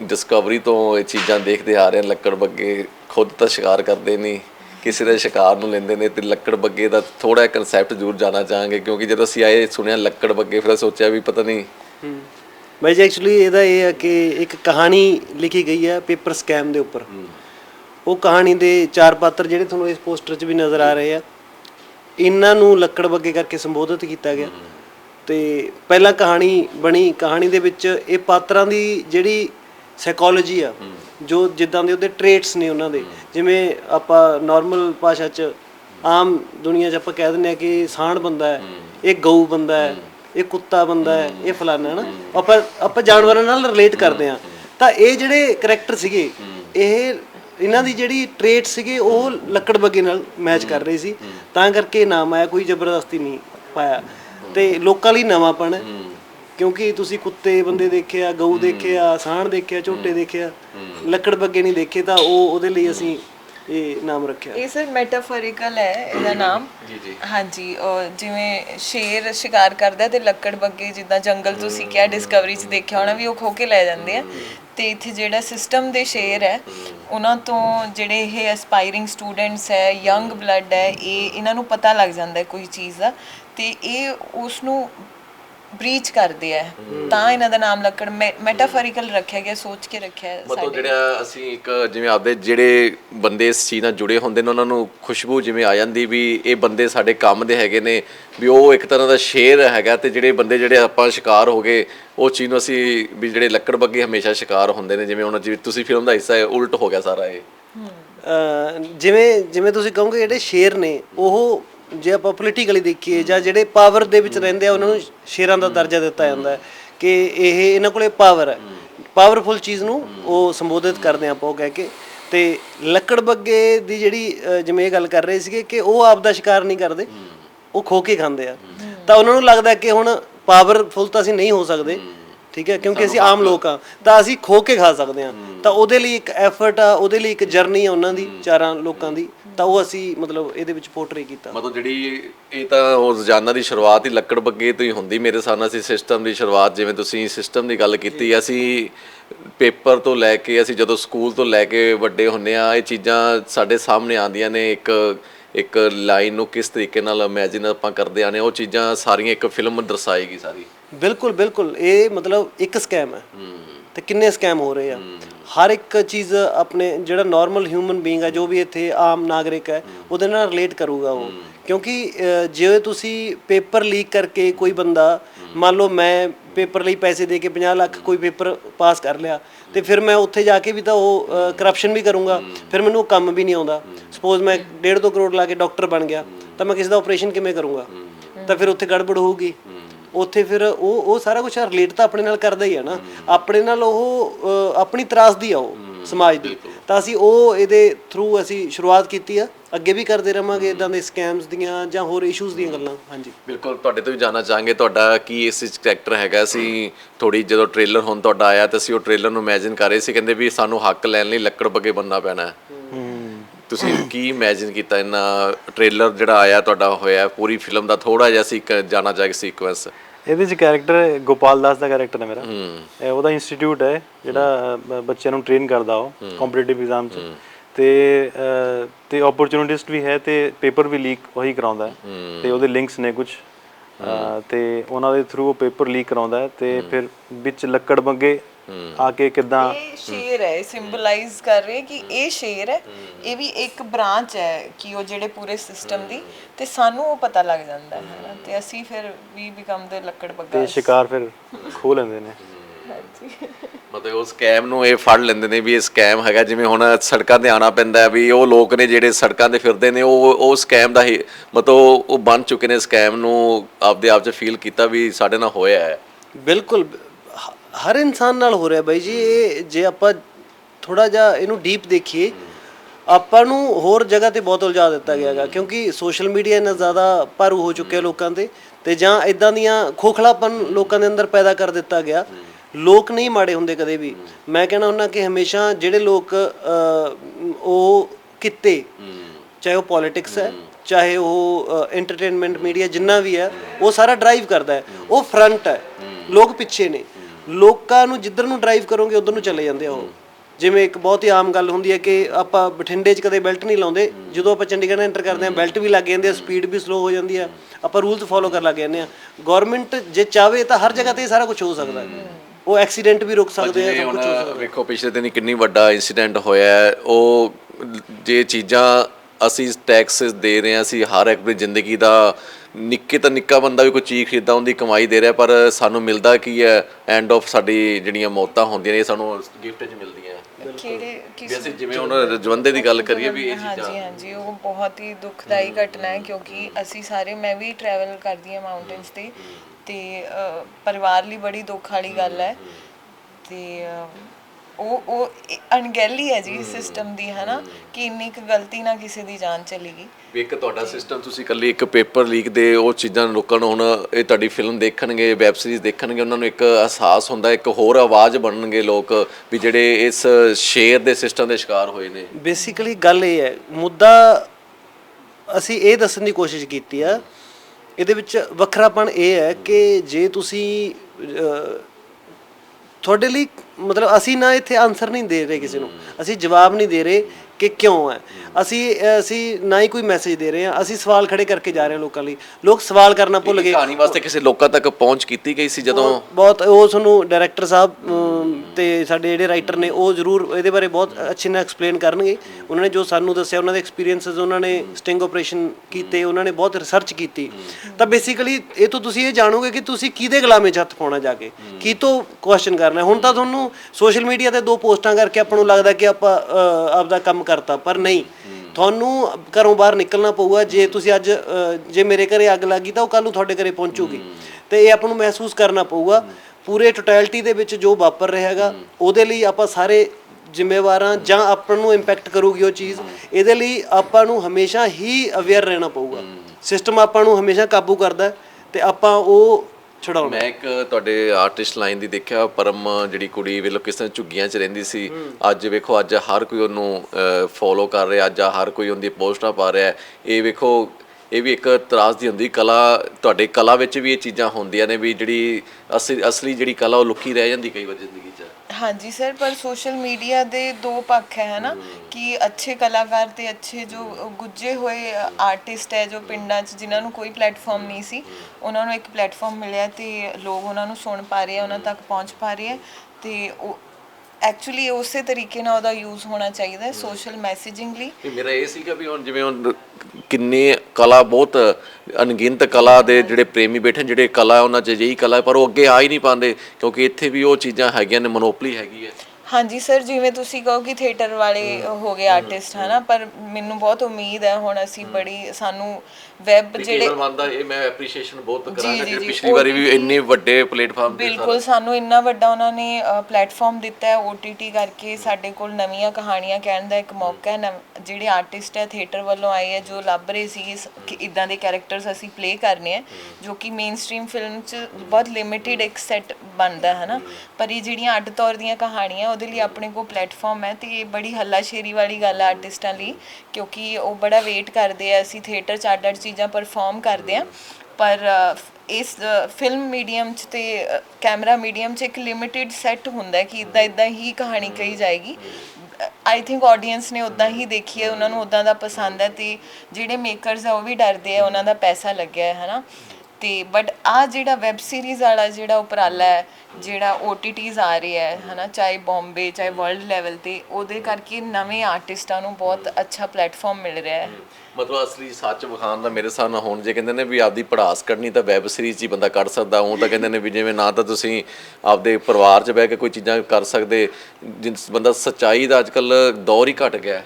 ਡਿਸਕਵਰੀ ਤੋਂ ਇਹ ਚੀਜ਼ਾਂ ਦੇਖਦੇ ਆ ਰਹੇ ਹਾਂ ਲੱਕੜ ਬੱਗੇ ਖੁਦ ਤਾਂ ਸ਼ਿਕਾਰ ਕਰਦੇ ਨਹੀਂ ਕਿਸੇ ਦੇ ਸ਼ਿਕਾਰ ਨੂੰ ਲੈਂਦੇ ਨੇ ਤੇ ਲੱਕੜ ਬੱਗੇ ਦਾ ਥੋੜਾ ਕਨਸੈਪਟ ਜ਼ਰੂਰ ਜਾਨਣਾ ਚਾਹਾਂਗੇ ਕਿਉਂਕਿ ਜਦੋਂ ਅਸੀਂ ਆਏ ਸੁਣਿਆ ਲੱਕੜ ਬੱਗੇ ਫਿਰ ਸੋਚਿਆ ਵੀ ਪਤਾ ਨਹੀਂ ਬਾਈ ਜੀ ਐਕਚੁਅਲੀ ਇਹਦਾ ਇਹ ਹੈ ਕਿ ਇੱਕ ਕਹਾਣੀ ਲਿਖੀ ਗਈ ਹੈ ਪੇਪਰ ਸਕੈਮ ਦੇ ਉੱਪਰ। ਉਹ ਕਹਾਣੀ ਦੇ ਚਾਰ ਪਾਤਰ ਜਿਹੜੇ ਤੁਹਾਨੂੰ ਇਸ ਪੋਸਟਰ 'ਚ ਵੀ ਨਜ਼ਰ ਆ ਰਹੇ ਆ ਇਹਨਾਂ ਨੂੰ ਲੱਕੜ ਬੱਗੇ ਕਰਕੇ ਸੰਬੋਧਿਤ ਕੀਤਾ ਗਿਆ। ਤੇ ਪਹਿਲਾਂ ਕਹਾਣੀ ਬਣੀ ਕਹਾਣੀ ਦੇ ਵਿੱਚ ਇਹ ਪਾਤਰਾਂ ਦੀ ਜਿਹੜੀ ਸਾਈਕੋਲੋਜੀ ਆ ਜੋ ਜਿੱਦਾਂ ਦੇ ਉਹਦੇ ਟ੍ਰੇਟਸ ਨੇ ਉਹਨਾਂ ਦੇ। ਜਿਵੇਂ ਆਪਾਂ ਨਾਰਮਲ ਭਾਸ਼ਾ 'ਚ ਆਮ ਦੁਨੀਆ 'ਚ ਆਪਾਂ ਕਹਿ ਦਿੰਦੇ ਆ ਕਿ ਸਾਣ ਬੰਦਾ ਹੈ ਇਹ ਗਊ ਬੰਦਾ ਹੈ। ਇਹ ਕੁੱਤਾ ਬੰਦਾ ਹੈ, ਇਹ ਫਲਾਨਾ ਹੈ ਨਾ। ਆਪਾਂ ਆਪਾਂ ਜਾਨਵਰਾਂ ਨਾਲ ਰਿਲੇਟ ਕਰਦੇ ਆ ਤਾਂ ਇਹ ਜਿਹੜੇ ਕੈਰੈਕਟਰ ਸੀਗੇ, ਇਹ ਇਹਨਾਂ ਦੀ ਜਿਹੜੀ ਟ੍ਰੇਟ ਸੀਗੇ, ਉਹ ਲੱਕੜ ਬੱਗੇ ਨਾਲ ਮੈਚ ਕਰ ਰਹੀ ਸੀ। ਤਾਂ ਕਰਕੇ ਨਾਮ ਆਇਆ, ਕੋਈ ਜ਼ਬਰਦਸਤੀ ਨਹੀਂ ਪਾਇਆ। ਤੇ ਲੋਕਾਂ ਲਈ ਨਵਾਂਪਣ ਹੈ। ਕਿਉਂਕਿ ਤੁਸੀਂ ਕੁੱਤੇ ਬੰਦੇ ਦੇਖੇ ਆ ਗਊ ਦੇਖੇ ਆ ਸਾਣ ਦੇਖਿਆ, ਝੋਟੇ ਦੇਖਿਆ, ਲੱਕੜ ਬੱਗੇ ਨਹੀਂ ਦੇਖੇ ਤਾਂ ਉਹ ਉਹਦੇ ਲਈ ਅਸੀਂ ਇਹ ਨਾਮ ਰੱਖਿਆ। ਇਹ ਸਰ ਮੈਟਾਫੋਰਿਕਲ ਹੈ ਇਹਦਾ ਨਾਮ। ਜੀ ਜੀ। ਹਾਂਜੀ ਉਹ ਜਿਵੇਂ ਸ਼ੇਰ ਸ਼ਿਕਾਰ ਕਰਦਾ ਤੇ ਲੱਕੜ ਬੱਗੇ ਜਿੱਦਾਂ ਜੰਗਲ ਤੁਸੀਂ ਕਿਹਾ ਡਿਸਕਵਰੀ 'ਚ ਦੇਖਿਆ ਹੋਣਾ ਵੀ ਉਹ ਖੋ ਕੇ ਲੈ ਜਾਂਦੇ ਆ। ਤੇ ਇੱਥੇ ਜਿਹੜਾ ਸਿਸਟਮ ਦੇ ਸ਼ੇਰ ਹੈ ਉਹਨਾਂ ਤੋਂ ਜਿਹੜੇ ਇਹ ਐਸਪਾਇਰਿੰਗ ਸਟੂਡੈਂਟਸ ਹੈ ਯੰਗ ਬਲੱਡ ਹੈ ਇਹ ਇਹਨਾਂ ਨੂੰ ਪਤਾ ਲੱਗ ਜਾਂਦਾ ਕੋਈ ਚੀਜ਼ ਦਾ। ਤੇ ਇਹ ਉਸ ਨੂੰ ਬ੍ਰੀਚ ਕਰਦੇ ਆ। ਤਾਂ ਇਹਨਾਂ ਦਾ ਨਾਮ ਲੱਕੜ ਮੈਟਾਫੋਰਿਕਲ ਰੱਖਿਆ ਗਿਆ ਸੋਚ ਕੇ ਰੱਖਿਆ ਹੈ ਮਤਲਬ ਜਿਹੜਾ ਅਸੀਂ ਇੱਕ ਜਿਵੇਂ ਆਪਦੇ ਜਿਹੜੇ ਬੰਦੇ ਇਸ ਚੀਜ਼ ਨਾਲ ਜੁੜੇ ਹੁੰਦੇ ਨੇ ਉਹਨਾਂ ਨੂੰ ਖੁਸ਼ਬੂ ਜਿਵੇਂ ਆ ਜਾਂਦੀ ਵੀ ਇਹ ਬੰਦੇ ਸਾਡੇ ਕੰਮ ਦੇ ਹੈਗੇ ਨੇ ਵੀ ਉਹ ਇੱਕ ਤਰ੍ਹਾਂ ਦਾ ਸ਼ੇਰ ਹੈਗਾ ਤੇ ਜਿਹੜੇ ਬੰਦੇ ਜਿਹੜੇ ਆਪਾਂ ਸ਼ਿਕਾਰ ਹੋ ਗਏ ਉਹ ਚੀਜ਼ ਨੂੰ ਅਸੀਂ ਵੀ ਜਿਹੜੇ ਲੱਕੜ ਬੱਗੇ ਹਮੇਸ਼ਾ ਸ਼ਿਕਾਰ ਹੁੰਦੇ ਨੇ ਜਿਵੇਂ ਉਹਨਾਂ ਜਿਵੇਂ ਤੁਸੀਂ ਫਿਲਮ ਦਾ ਹਿੱਸਾ ਹੈ ਉਲਟ ਹੋ ਗਿਆ ਸਾਰਾ ਇਹ। ਅਹ ਜਿਵੇਂ ਜਿਵੇਂ ਤੁਸੀਂ ਕਹੋਗੇ ਜਿਹੜੇ ਸ਼ੇਰ ਨੇ ਉਹ ਜੇ ਆਪਾਂ ਪੋਲੀਟੀਕਲੀ ਦੇਖੀਏ ਜਾਂ ਜਿਹੜੇ ਪਾਵਰ ਦੇ ਵਿੱਚ ਰਹਿੰਦੇ ਆ, ਉਹਨਾਂ ਨੂੰ ਸ਼ੇਰਾਂ ਦਾ ਦਰਜਾ ਦਿੱਤਾ ਜਾਂਦਾ ਹੈ ਕਿ ਇਹ ਇਹਨਾਂ ਕੋਲੇ ਪਾਵਰ ਹੈ। ਪਾਵਰਫੁਲ ਚੀਜ਼ ਨੂੰ ਉਹ ਸੰਬੋਧਿਤ ਕਰਦੇ ਆ ਆਪਾਂ, ਉਹ ਕਹਿ ਕੇ। ਤੇ ਲੱਕੜ ਬੱਗੇ ਦੀ ਜਿਹੜੀ, ਅਹ, ਜਿਵੇਂ ਇਹ ਗੱਲ ਕਰ ਰਹੇ ਸੀਗੇ ਕਿ ਉਹ ਆਪ ਦਾ ਸ਼ਿਕਾਰ ਨਹੀਂ ਕਰਦੇ, ਉਹ ਖੋ ਕੇ ਖਾਂਦੇ ਆ। ਤਾਂ ਉਹਨਾਂ ਨੂੰ ਲੱਗਦਾ ਕਿ ਹੁਣ ਪਾਵਰਫੁਲ ਤਾਂ ਅਸੀਂ ਨਹੀਂ ਹੋ ਸਕਦੇ। ਠੀਕ ਹੈ? ਕਿਉਂਕਿ ਅਸੀਂ ਆਮ ਲੋਕ ਆ ਤਾਂ ਅਸੀਂ ਖੋ ਕੇ ਖਾ ਸਕਦੇ ਆ ਤਾਂ ਉਹਦੇ ਲਈ ਇੱਕ ਐਫਰਟ ਆ ਉਹਦੇ ਲਈ ਇੱਕ ਜਰਨੀ ਆ ਉਹਨਾਂ ਦੀ ਚਾਰਾਂ ਲੋਕਾਂ ਦੀ। ਤਾਂ ਉਹ ਅਸੀਂ ਮਤਲਬ ਇਹਦੇ ਵਿੱਚ ਪੋਰਟਰੇ ਕੀਤਾ। ਮਤਲਬ ਜਿਹੜੀ ਇਹ ਤਾਂ ਉਹ ਰੋਜ਼ਾਨਾ ਦੀ ਸ਼ੁਰੂਆਤ ਹੀ ਲੱਕੜ ਬੱਗੇ ਤੋਂ ਹੀ ਹੁੰਦੀ ਮੇਰੇ ਹਿਸਾਬ ਨਾਲ ਸੀ ਸਿਸਟਮ ਦੀ ਸ਼ੁਰੂਆਤ ਜਿਵੇਂ ਤੁਸੀਂ ਸਿਸਟਮ ਦੀ ਗੱਲ ਕੀਤੀ ਅਸੀਂ ਪੇਪਰ ਤੋਂ ਲੈ ਕੇ ਅਸੀਂ ਜਦੋਂ ਸਕੂਲ ਤੋਂ ਲੈ ਕੇ ਵੱਡੇ ਹੁੰਨੇ ਆ ਇਹ ਚੀਜ਼ਾਂ ਸਾਡੇ ਸਾਹਮਣੇ ਆਉਂਦੀਆਂ ਨੇ। ਇੱਕ ਇੱਕ ਲਾਈਨ ਨੂੰ ਕਿਸ ਤਰੀਕੇ ਨਾਲ ਇਮੇਜਿਨ ਆਪਾਂ ਕਰਦੇ ਆਨੇ ਉਹ ਚੀਜ਼ਾਂ ਸਾਰੀਆਂ ਇੱਕ ਫਿਲਮ ਦਰਸਾਏਗੀ ਸਾਰੀ। ਬਿਲਕੁਲ ਬਿਲਕੁਲ। ਇਹ ਮਤਲਬ ਇੱਕ ਸਕੈਮ ਹੈ। ਤੇ ਕਿੰਨੇ ਸਕੈਮ ਹੋ ਰਹੇ ਆ। ਹਰ ਇੱਕ ਚੀਜ਼ ਆਪਣੇ ਜਿਹੜਾ ਨਾਰਮਲ ਹਿਊਮਨ ਬੀਇੰਗ ਹੈ ਜੋ ਵੀ ਇੱਥੇ ਆਮ ਨਾਗਰਿਕ ਹੈ ਉਹਦੇ ਨਾਲ ਰਿਲੇਟ ਕਰੂਗਾ ਉਹ। ਕਿਉਂਕਿ ਜੇ ਤੁਸੀਂ ਪੇਪਰ ਲੀਕ ਕਰਕੇ ਕੋਈ ਬੰਦਾ ਮੰਨ ਲਓ ਮੈਂ ਪੇਪਰ ਲਈ ਪੈਸੇ ਦੇ ਕੇ 50 ਲੱਖ ਕੋਈ ਪੇਪਰ ਪਾਸ ਕਰ ਲਿਆ ਤੇ ਫਿਰ ਮੈਂ ਉੱਥੇ ਜਾ ਕੇ ਵੀ ਤਾਂ ਉਹ ਕਰਪਸ਼ਨ ਵੀ ਕਰੂੰਗਾ। ਫਿਰ ਮੈਨੂੰ ਉਹ ਕੰਮ ਵੀ ਨਹੀਂ ਆਉਂਦਾ। ਸਪੋਜ਼ ਮੈਂ 1.5 2 ਕਰੋੜ ਲਾ ਕੇ ਡਾਕਟਰ ਬਣ ਗਿਆ ਤਾਂ ਮੈਂ ਕਿਸੇ ਦਾ ਆਪਰੇਸ਼ਨ ਕਿਵੇਂ ਕਰੂੰਗਾ? ਤਾਂ ਫਿਰ ਉੱਥੇ ਗੜਬੜ ਹੋਊਗੀ। ਉੱਥੇ ਫਿਰ ਉਹ ਉਹ ਸਾਰਾ ਕੁਝ ਰਿਲੇਟ ਤਾਂ ਆਪਣੇ ਨਾਲ ਕਰਦਾ ਹੀ ਆ ਨਾ। ਆਪਣੇ ਨਾਲ ਉਹ ਆਪਣੀ ਤਰਾਸਦੀ ਆ ਉਹ ਸਮਾਜ ਦੀ। ਤਾਂ ਅਸੀਂ ਉਹ ਇਹਦੇ ਥਰੂ ਅਸੀਂ ਸ਼ੁਰੂਆਤ ਕੀਤੀ ਆ। ਅੱਗੇ ਵੀ ਕਰਦੇ ਰਵਾਂਗੇ ਇਦਾਂ ਦੇ ਸਕੈਮਸ ਦੀਆਂ ਜਾਂ ਹੋਰ ਇਸ਼ੂਜ਼ ਦੀਆਂ ਗੱਲਾਂ। ਹਾਂਜੀ। ਬਿਲਕੁਲ ਤੁਹਾਡੇ ਤੋਂ ਵੀ ਜਾਨਣਾ ਚਾਹਾਂਗੇ। ਤੁਹਾਡਾ ਕੀ ਇਸ ਵਿੱਚ ਕਰੈਕਟਰ ਹੈਗਾ? ਸੀ ਥੋੜੀ ਜਦੋਂ ਟ੍ਰੇਲਰ ਹੁਣ ਤੁਹਾਡਾ ਆਇਆ ਤਾਂ ਅਸੀਂ ਉਹ ਟ੍ਰੇਲਰ ਨੂੰ ਇਮੇਜਿਨ ਕਰ ਰਹੇ ਸੀ। ਕਹਿੰਦੇ ਵੀ ਸਾਨੂੰ ਹੱਕ ਲੈਣ ਲਈ ਲੱਕੜ ਬੱਗੇ ਬੰਨਾ ਪੈਣਾ। ਹੈ ਤੁਸੀਂ ਕੀ ਇਮੇਜਿਨ ਕੀਤਾ ਇਹਨਾਂ ਟ੍ਰੇਲਰ ਜਿਹੜਾ ਆਇਆ ਤੁਹਾਡਾ ਹੋਇਆ ਪੂਰੀ ਫਿਲਮ ਦਾ ਥੋੜਾ ਜਿਹਾ ਸੀ ਜਾਣਾ ਚਾਹੇ ਸੀਕੁਐਂਸ ਇਹਦੇ ਚ ਕੈਰੈਕਟਰ ਗੋਪਾਲ ਦਾਸ ਦਾ ਕੈਰੈਕਟਰ ਹੈ ਮੇਰਾ। ਇਹ ਉਹਦਾ ਇੰਸਟੀਚਿਊਟ ਹੈ ਜਿਹੜਾ ਬੱਚਿਆਂ ਨੂੰ ਟ੍ਰੇਨ ਕਰਦਾ ਉਹ ਕੰਪੀਟੀਟਿਵ ਐਗਜ਼ਾਮ ਚ। ਤੇ ਤੇ ਓਪਰਚੁਨਿਟਿਸਟ ਵੀ ਹੈ ਤੇ ਪੇਪਰ ਵੀ ਲੀਕ ਉਹੀ ਕਰਾਉਂਦਾ ਤੇ ਉਹਦੇ ਲਿੰਕਸ ਨੇ ਕੁਝ ਤੇ ਉਹਨਾਂ ਦੇ ਥਰੂ ਉਹ ਪੇਪਰ ਲੀਕ ਕਰਾਉਂਦਾ ਤੇ ਫਿਰ ਵਿੱਚ ਲੱਕੜ ਬੰਗੇ ਆ ਕੇ ਕਿਦਾਂ? ਇਹ ਸ਼ੇਰ ਹੈ ਸਿੰਬਲਾਈਜ਼ ਕਰ ਰਹੇ ਕਿ ਇਹ ਸ਼ੇਰ ਹੈ ਇਹ ਵੀ ਇੱਕ ਬ੍ਰਾਂਚ ਹੈ ਕਿ ਉਹ ਜਿਹੜੇ ਪੂਰੇ ਸਿਸਟਮ ਦੀ ਤੇ ਸਾਨੂੰ ਉਹ ਪਤਾ ਲੱਗ ਜਾਂਦਾ ਹੈ ਨਾ, ਤੇ ਅਸੀਂ ਫਿਰ ਵੀ ਬਿਕਮ ਦੇ ਲੱਕੜ ਬੱਗਾ ਤੇ ਸ਼ਿਕਾਰ ਫਿਰ ਖੋ ਲੈਂਦੇ ਨੇ। ਮਤਲਬ ਉਹ ਸਕੈਮ ਨੂੰ ਇਹ ਫੜ ਲੈਂਦੇ ਨੇ ਵੀ ਇਹ ਸਕੈਮ ਹੈਗਾ ਜਿਵੇਂ ਹੁਣ ਸੜਕਾਂ ਤੇ ਆਣਾ ਪੈਂਦਾ ਹੈ ਵੀ ਉਹ ਲੋਕ ਨੇ ਜਿਹੜੇ ਸੜਕਾਂ ਤੇ ਫਿਰਦੇ ਨੇ ਉਹ ਉਹ ਸਕੈਮ ਦਾ ਹੀ ਮਤਲਬ ਉਹ ਬਣ ਚੁੱਕੇ ਨੇ ਸਕੈਮ ਨੂੰ ਆਪਦੇ ਆਪ 'ਚ ਫੀਲ ਕੀਤਾ ਵੀ ਸਾਡੇ ਨਾਲ ਹੋਇਆ ਹੈ। ਬਿਲਕੁਲ ਹਰ ਇਨਸਾਨ ਨਾਲ ਹੋ ਰਿਹਾ ਬਾਈ ਜੀ, ਇਹ ਜੇ ਆਪਾਂ ਥੋੜਾ ਜਿਹਾ ਇਹਨੂੰ ਡੀਪ ਦੇਖੀਏ, ਆਪਾਂ ਨੂੰ ਹੋਰ ਜਗ੍ਹਾ ਤੇ ਬਹੁਤ ਉਲਝਾ ਦਿੱਤਾ ਗਿਆ ਹੈਗਾ, ਕਿਉਂਕਿ ਸੋਸ਼ਲ ਮੀਡੀਆ ਇੰਨਾ ਜ਼ਿਆਦਾ ਭਾਰੂ ਹੋ ਚੁੱਕਿਆ ਲੋਕਾਂ ਤੇ ਤੇ ਜਾਂ ਇਦਾਂ ਦੀਆਂ ਖੋਖਲਾਪਨ ਲੋਕਾਂ ਦੇ ਅੰਦਰ ਪੈਦਾ ਕਰ ਦਿੱਤਾ ਗਿਆ। ਲੋਕ ਨਹੀਂ ਮਾੜੇ ਹੁੰਦੇ ਕਦੇ ਵੀ। ਮੈਂ ਕਹਿਣਾ ਹੁੰਦਾ ਕਿ ਹਮੇਸ਼ਾ ਜਿਹੜੇ ਲੋਕ ਉਹ ਕਿਤੇ, ਚਾਹੇ ਉਹ ਪੋਲਿਟਿਕਸ ਹੈ, ਚਾਹੇ ਉਹ ਐਂਟਰਟੇਨਮੈਂਟ ਮੀਡੀਆ ਜਿੰਨਾ ਵੀ ਹੈ, ਉਹ ਸਾਰਾ ਡਰਾਈਵ ਕਰਦਾ ਹੈ। ਉਹ ਫਰੰਟ ਹੈ। ਲੋਕ ਪਿੱਛੇ ਨੇ। ਲੋਕਾਂ ਨੂੰ ਜਿੱਧਰ ਨੂੰ ਡਰਾਈਵ ਕਰੋਗੇ ਉਧਰ ਨੂੰ ਚਲੇ ਜਾਂਦੇ ਆ ਉਹ। ਜਿਵੇਂ ਇੱਕ ਬਹੁਤ ਹੀ ਆਮ ਗੱਲ ਹੁੰਦੀ ਹੈ ਕਿ ਆਪਾਂ ਬਠਿੰਡੇ 'ਚ ਕਦੇ ਬੈਲਟ ਨਹੀਂ ਲਾਉਂਦੇ। ਜਦੋਂ ਆਪਾਂ ਚੰਡੀਗੜ੍ਹ ਐਂਟਰ ਕਰਦੇ ਹਾਂ ਬੈਲਟ ਵੀ ਲੱਗ ਜਾਂਦੀ ਹੈ ਸਪੀਡ ਵੀ ਸਲੋ ਹੋ ਜਾਂਦੀ ਹੈ ਆਪਾਂ ਰੂਲਸ ਫੋਲੋ ਕਰ ਲੱਗ ਜਾਂਦੇ ਆ। ਗਵਰਨਮੈਂਟ ਜੇ ਚਾਹਵੇ ਤਾਂ ਹਰ ਜਗ੍ਹਾ ਤੇ ਇਹ ਸਾਰਾ ਕੁਝ ਹੋ ਸਕਦਾ। ਹੈ ਉਹ ਐਕਸੀਡੈਂਟ ਵੀ ਰੁਕ ਸਕਦੇ ਆ ਸਭ ਕੁਝ ਹੋ ਸਕਦਾ। ਵੇਖੋ ਪਿਛਲੇ ਦਿਨ ਕਿੰਨੀ ਵੱਡਾ ਇਨਸੀਡੈਂਟ ਹੋਇਆ ਹੈ। ਉਹ ਜੇ ਚੀਜ਼ਾਂ ਅਸੀਂ ਟੈਕਸ ਦੇ ਰਹੇ ਹਾਂ ਅਸੀਂ ਹਰ ਇੱਕ ਦੀ ਜ਼ਿੰਦਗੀ ਦਾ ਨਿੱਕੇ ਤੋਂ ਨਿੱਕਾ ਬੰਦਾ ਵੀ ਕੋਈ ਚੀਜ਼ ਖਰੀਦਾ ਉਹਦੀ ਕਮਾਈ ਦੇ ਰਿਹਾ ਪਰ ਸਾਨੂੰ ਮਿਲਦਾ ਕੀ ਹੈ ਐਂਡ ਆਫ ਸਾਡੀ ਜਿਹੜੀਆਂ ਮੌਤਾਂ ਹੁੰਦੀਆਂ ਨੇ ਇਹ ਸਾਨੂੰ ਗਿਫਟ 'ਚ ਮਿਲਦੀਆਂ। ਕਿਹੜੇ ਕਿਸ ਵੀ ਅਸੀਂ ਜਿਵੇਂ ਹੁਣ ਰਜਵੰਦੇ ਦੀ ਗੱਲ ਕਰੀਏ ਵੀ ਇਹ ਹਾਂਜੀ ਹਾਂਜੀ ਉਹ ਬਹੁਤ ਹੀ ਦੁਖਦਾਈ ਘਟਨਾ ਹੈ ਕਿਉਂਕਿ ਅਸੀਂ ਸਾਰੇ ਮੈਂ ਵੀ ਟਰੈਵਲ ਕਰਦੀ ਹਾਂ ਮਾਊਂਟੇਨਸ ਤੇ ਤੇ ਅ, ਪਰਿਵਾਰ ਲਈ ਬੜੀ ਦੁੱਖ ਵਾਲੀ ਗੱਲ ਹੈ। ਤੇ ਅ, ਉਹ ਉਹ ਅਣਗਹਿਲੀ ਹੈ ਜੀ ਸਿਸਟਮ ਦੀ ਹਨਾ? ਕਿ ਇੰਨੀ ਕੁ ਗਲਤੀ ਨਾਲ ਕਿਸੇ ਦੀ ਜਾਨ ਚਲੀ ਗਈ। ਵੀ ਇੱਕ ਤੁਹਾਡਾ ਸਿਸਟਮ ਤੁਸੀਂ ਇਕੱਲੀ ਇੱਕ ਪੇਪਰ ਲੀਕ ਦੇ ਉਹ ਚੀਜ਼ਾਂ ਨੂੰ ਲੋਕਾਂ ਨੂੰ ਹੁਣ ਇਹ ਤੁਹਾਡੀ ਫਿਲਮ ਦੇਖਣਗੇ ਵੈਬ ਸੀਰੀਜ਼ ਦੇਖਣਗੇ ਉਹਨਾਂ ਨੂੰ ਇੱਕ ਅਹਿਸਾਸ ਹੁੰਦਾ ਇੱਕ ਹੋਰ ਆਵਾਜ਼ ਬਣਨਗੇ ਲੋਕ ਵੀ ਜਿਹੜੇ ਇਸ ਸ਼ੇਅਰ ਦੇ ਸਿਸਟਮ ਦੇ ਸ਼ਿਕਾਰ ਹੋਏ ਨੇ। ਬੇਸਿਕਲੀ ਗੱਲ ਇਹ ਹੈ ਮੁੱਦਾ ਅਸੀਂ ਇਹ ਦੱਸਣ ਦੀ ਕੋਸ਼ਿਸ਼ ਕੀਤੀ ਆ ਇਹਦੇ ਵਿੱਚ ਵੱਖਰਾਪਣ ਇਹ ਹੈ ਕਿ ਜੇ ਤੁਸੀਂ ਤੁਹਾਡੇ ਲਈ ਮਤਲਬ ਅਸੀਂ ਨਾ ਇੱਥੇ ਆਨਸਰ ਨਹੀਂ ਦੇ ਰਹੇ ਕਿਸੇ ਨੂੰ। ਅਸੀਂ ਜਵਾਬ ਨਹੀਂ ਦੇ ਰਹੇ ਕਿ ਕਿਉਂ ਹੈ। ਅਸੀਂ ਅਸੀਂ ਨਾ ਹੀ ਕੋਈ ਮੈਸੇਜ ਦੇ ਰਹੇ ਹਾਂ। ਅਸੀਂ ਸਵਾਲ ਖੜੇ ਕਰਕੇ ਜਾ ਰਹੇ ਹਾਂ ਲੋਕਾਂ ਲਈ। ਲੋਕ ਸਵਾਲ ਕਰਨਾ ਭੁੱਲ ਗਏ। ਕਹਾਣੀ ਵਾਸਤੇ ਕਿਸੇ ਲੋਕਾਂ ਤੱਕ ਪਹੁੰਚ ਕੀਤੀ ਗਈ ਸੀ ਜਦੋਂ ਬਹੁਤ ਉਹ ਤੁਹਾਨੂੰ ਡਾਇਰੈਕਟਰ ਸਾਹਿਬ ਤੇ ਸਾਡੇ ਜਿਹੜੇ ਰਾਈਟਰ ਨੇ, ਉਹ ਜ਼ਰੂਰ ਇਹਦੇ ਬਾਰੇ ਬਹੁਤ ਅੱਛੇ ਨਾਲ ਐਕਸਪਲੇਨ ਕਰਨਗੇ। ਉਹਨਾਂ ਨੇ ਜੋ ਸਾਨੂੰ ਦੱਸਿਆ, ਉਹਨਾਂ ਦੇ ਐਕਸਪੀਰੀਐਂਸਸ ਉਹਨਾਂ ਨੇ ਸਟਿੰਗ ਆਪਰੇਸ਼ਨ ਕੀਤੇ, ਉਹਨਾਂ ਨੇ ਬਹੁਤ ਰਿਸਰਚ ਕੀਤੀ। ਤਾਂ ਬੇਸਿਕਲੀ ਇਹ ਤੋਂ ਤੁਸੀਂ ਇਹ ਜਾਣੋਗੇ ਕਿ ਤੁਸੀਂ ਕਿਹਦੇ ਗੁਲਾਮੇ 'ਚ ਹੱਥ ਪਾਉਣਾ ਜਾ ਕੇ? ਕੀ ਤੋਂ ਕੁਐਸਚਨ ਕਰਨਾ? ਹੁਣ ਤਾਂ ਤੁਹਾਨੂੰ ਸੋਸ਼ਲ ਮੀਡੀਆ ਤੇ ਦੋ ਪੋਸਟਾਂ ਕਰਕੇ ਆਪਾਂ ਨੂੰ ਲੱਗਦਾ ਕਿ ਆਪਾਂ ਆਪਦਾ ਕੰਮ ਕਰਤਾ, ਪਰ ਨਹੀਂ। ਤੁਹਾਨੂੰ ਘਰੋਂ ਬਾਹਰ ਨਿਕਲਣਾ ਪਊਗਾ। ਜੇ ਤੁਸੀਂ ਅੱਜ ਜੇ ਮੇਰੇ ਘਰੇ ਅੱਗ ਲੱਗੀ ਤਾਂ ਉਹ ਕੱਲ ਨੂੰ ਤੁਹਾਡੇ ਘਰੇ ਪਹੁੰਚੂਗੀ। ਤੇ ਇਹ ਆਪਾਂ ਨੂੰ ਮਹਿਸੂਸ ਕਰਨਾ ਪਊਗਾ। ਪੂਰੇ ਟੋਟੈਲਿਟੀ ਦੇ ਵਿੱਚ ਜੋ ਵਾਪਰ ਰਿਹਾ ਹੈਗਾ ਉਹਦੇ ਲਈ ਆਪਾਂ ਸਾਰੇ ਜ਼ਿੰਮੇਵਾਰਾਂ ਜਾਂ ਆਪਾਂ ਨੂੰ ਇੰਪੈਕਟ ਕਰੂਗੀ ਉਹ ਚੀਜ਼। ਇਹਦੇ ਲਈ ਆਪਾਂ ਨੂੰ ਹਮੇਸ਼ਾ ਹੀ ਅਵੇਅਰ ਰਹਿਣਾ ਪਊਗਾ। ਸਿਸਟਮ ਆਪਾਂ ਨੂੰ ਹਮੇਸ਼ਾ ਕਾਬੂ ਕਰਦਾ ਤੇ ਆਪਾਂ ਉਹ ਛਡਾਉਣਾ। ਮੈਂ ਇੱਕ ਤੁਹਾਡੇ ਆਰਟਿਸਟ ਲਾਈਨ ਦੀ ਦੇਖਿਆ ਪਰਮ ਜਿਹੜੀ ਕੁੜੀ ਵੇਲੋ ਕਿਸ ਤਰ੍ਹਾਂ ਝੁੱਗੀਆਂ 'ਚ ਰਹਿੰਦੀ ਸੀ। ਅੱਜ ਵੇਖੋ ਅੱਜ ਹਰ ਕੋਈ ਉਹਨੂੰ ਫੋਲੋ ਕਰ ਰਿਹਾ ਅੱਜ ਹਰ ਕੋਈ ਉਹਦੀ ਪੋਸਟਾਂ ਪਾ ਰਿਹਾ ਇਹ ਵੇਖੋ ਇਹ ਵੀ ਇੱਕ ਤਰਾਸ ਦੀ ਹੁੰਦੀ ਕਲਾ ਤੁਹਾਡੇ ਕਲਾ ਵਿੱਚ ਵੀ ਇਹ ਚੀਜ਼ਾਂ ਹੁੰਦੀਆਂ ਨੇ ਵੀ ਜਿਹੜੀ ਅਸਲੀ ਅਸਲੀ ਜਿਹੜੀ ਕਲਾ ਉਹ ਲੁਕੀ ਰਹਿ ਜਾਂਦੀ ਕਈ ਵਾਰ ਜ਼ਿੰਦਗੀ 'ਚ। ਹਾਂਜੀ ਸਰ ਪਰ ਸੋਸ਼ਲ ਮੀਡੀਆ ਦੇ ਦੋ ਪੱਖ ਹੈ ਹਨਾ? ਕਿ ਅੱਛੇ ਕਲਾਕਾਰ ਤੇ ਅੱਛੇ ਜੋ ਗੁੱਜੇ ਹੋਏ ਆਰਟਿਸਟ ਹੈ ਜੋ ਪਿੰਡਾਂ 'ਚ ਜਿਨ੍ਹਾਂ ਨੂੰ ਕੋਈ ਪਲੇਟਫਾਰਮ ਨਹੀਂ ਸੀ ਉਹਨਾਂ ਨੂੰ ਇੱਕ ਪਲੇਟਫਾਰਮ ਮਿਲਿਆ ਤੇ ਲੋਕ ਉਹਨਾਂ ਨੂੰ ਸੁਣ ਪਾ ਰਹੇ ਆ ਉਹਨਾਂ ਤੱਕ ਪਹੁੰਚ ਪਾ ਰਹੇ ਆ ਤੇ ਉਹ ਐਕਚੁਅਲੀ ਉਸੇ ਤਰੀਕੇ ਨਾਲ ਉਹਦਾ ਯੂਜ਼ ਹੋਣਾ ਚਾਹੀਦਾ ਹੈ ਸੋਸ਼ਲ ਮੈਸੇਜਿੰਗ ਲਈ। ਵੀ ਮੇਰਾ ਇਹ ਸੀਗਾ ਵੀ ਹੁਣ ਜਿਵੇਂ ਹੁਣ ਕਿੰਨੇ ਕਲਾ ਬਹੁਤ ਅਣਗਿਣਤ ਕਲਾ ਦੇ ਜਿਹੜੇ ਪ੍ਰੇਮੀ ਬੈਠੇ ਨੇ, ਜਿਹੜੇ ਕਲਾ ਉਹਨਾਂ 'ਚ ਜਿਹੀ ਕਲਾ ਹੈ, ਪਰ ਉਹ ਅੱਗੇ ਆ ਹੀ ਨਹੀਂ ਪਾਉਂਦੇ ਕਿਉਂਕਿ ਇੱਥੇ ਵੀ ਉਹ ਚੀਜ਼ਾਂ ਹੈਗੀਆਂ ਨੇ ਮੋਨੋਪਲੀ ਹੈਗੀ ਹੈ। ਹਾਂਜੀ ਸਰ ਜਿਵੇਂ ਤੁਸੀਂ ਕਹੋ ਕਿ ਥੀਏਟਰ ਵਾਲੇ ਹੋ ਗਏ ਆਰਟਿਸਟ ਹਨਾ ਪਰ ਮੈਨੂੰ ਬਹੁਤ ਉਮੀਦ ਹੈ ਹੁਣ ਅਸੀਂ ਬੜੀ ਸਾਨੂੰ ਵੈਬ ਜਿਹੜੇ ਕੇਵਲ ਵਨ ਦਾ ਇਹ ਮੈਂ ਐਪਰੀਸ਼ੀਏਸ਼ਨ ਬਹੁਤ ਕਰਾਂਗਾ ਜੀ, ਕਿ ਜੀ, ਪਿਛਲੀ ਵਾਰੀ ਵੀ ਇੰਨੇ ਵੱਡੇ ਪਲੇਟਫਾਰਮ ਤੇ ਬਿਲਕੁਲ ਸਾਨੂੰ ਇੰਨਾ ਵੱਡਾ ਉਹਨਾਂ ਨੇ ਪਲੇਟਫਾਰਮ ਦਿੱਤਾ ਹੈ OTT ਕਰਕੇ ਸਾਡੇ ਕੋਲ ਨਵੀਆਂ ਕਹਾਣੀਆਂ ਕਹਿਣ ਦਾ ਇੱਕ ਮੌਕਾ ਹੈ। ਨਵ- ਜਿਹੜੇ ਆਰਟਿਸਟ ਹੈ ਥੀਏਟਰ ਵੱਲੋਂ ਆਏ ਹੈ ਜੋ ਲੱਭ ਰਹੇ ਸੀ ਕਿ ਇਦਾਂ ਦੇ ਕੈਰੈਕਟਰਸ ਅਸੀਂ ਪਲੇ ਕਰਨੇ ਆ ਜੋ ਕਿ ਮੇਨ ਸਟ੍ਰੀਮ ਫਿਲਮ 'ਚ ਬਹੁਤ ਲਿਮਿਟਿਡ ਇੱਕ ਸੈੱਟ ਬਣਦਾ ਹੈ ਨਾ। ਪਰ ਇਹ ਜਿਹੜੀਆਂ ਅੱਡ ਤੌਰ ਦੀਆਂ ਕਹਾਣੀਆਂ ਉਹਦੇ ਲਈ ਆਪਣੇ ਕੋਲ ਪਲੇਟਫਾਰਮ ਹੈ ਤੇ ਇਹ ਬੜੀ ਹੱਲਾਸ਼ੇਰੀ ਵਾਲੀ ਗੱਲ ਹੈ ਆਰਟਿਸਟਾਂ ਲਈ ਕਿਉਂਕਿ ਉਹ ਬੜਾ ਵੇਟ ਕਰਦੇ ਆ ਅਸੀਂ ਥੀਏਟਰ 'ਚ ਅੱਡ ਅੱਡ ਚੀਜ਼ਾਂ ਚੀਜ਼ਾਂ ਪਰਫਾਰਮ ਕਰਦੇ ਆ। ਪਰ ਇਸ ਫਿਲਮ ਮੀਡੀਅਮ 'ਚ ਤੇ ਕੈਮਰਾ ਮੀਡੀਅਮ 'ਚ ਇੱਕ ਲਿਮਿਟਿਡ ਸੈੱਟ ਹੁੰਦਾ ਕਿ ਇਦਾਂ ਇਦਾਂ ਹੀ ਕਹਾਣੀ ਕਹੀ ਜਾਏਗੀ। ਆਈ ਥਿੰਕ ਆਡੀਅנס ਨੇ ਉਦਾਂ ਹੀ ਦੇਖੀ ਹੈ, ਉਹਨਾਂ ਨੂੰ ਉਦਾਂ ਦਾ ਪਸੰਦ ਹੈ ਤੇ ਜਿਹੜੇ ਮੇਕਰਸ ਆ ਉਹ ਵੀ ਡਰਦੇ ਆ, ਉਹਨਾਂ ਦਾ ਪੈਸਾ ਲੱਗਿਆ ਹੈ, ਹਨਾ? ਤੇ ਬਟ ਆ ਜਿਹੜਾ ਵੈਬ ਸੀਰੀਜ਼ ਵਾਲਾ ਜਿਹੜਾ ਉਪਰਾਲਾ ਹੈ ਜਿਹੜਾ OTTs ਆ ਰਹੇ ਹੈ ਹਨਾ ਚਾਹੇ ਬੰਬੇ ਚਾਹੇ ਵਰਲਡ ਲੈਵਲ ਤੇ ਉਹਦੇ ਕਰਕੇ ਨਵੇਂ ਆਰਟਿਸਟਾਂ ਨੂੰ ਬਹੁਤ ਅੱਛਾ ਪਲੇਟਫਾਰਮ ਮਿਲ ਰਿਹਾ ਹੈ। ਮਤਲਬ ਅਸਲੀ ਸੱਚ ਵਿਖਾਉਣ ਦਾ ਮੇਰੇ ਹਿਸਾਬ ਨਾਲ ਹੁਣ ਜੇ ਕਹਿੰਦੇ ਨੇ ਵੀ ਆਪਦੀ ਪੜਾਸ ਕੱਢਣੀ ਤਾਂ ਵੈਬ ਸੀਰੀਜ਼ ਹੀ ਬੰਦਾ ਕੱਢ ਸਕਦਾ ਉਹ ਤਾਂ ਕਹਿੰਦੇ ਨੇ ਵੀ ਜਿਵੇਂ ਨਾ ਤਾਂ ਤੁਸੀਂ ਆਪਦੇ ਪਰਿਵਾਰ 'ਚ ਬਹਿ ਕੇ ਕੋਈ ਚੀਜ਼ਾਂ ਕਰ ਸਕਦੇ ਜਿਸ ਬੰਦਾ ਸੱਚਾਈ ਦਾ ਅੱਜਕੱਲ ਦੌਰ ਹੀ ਘਟ ਗਿਆ।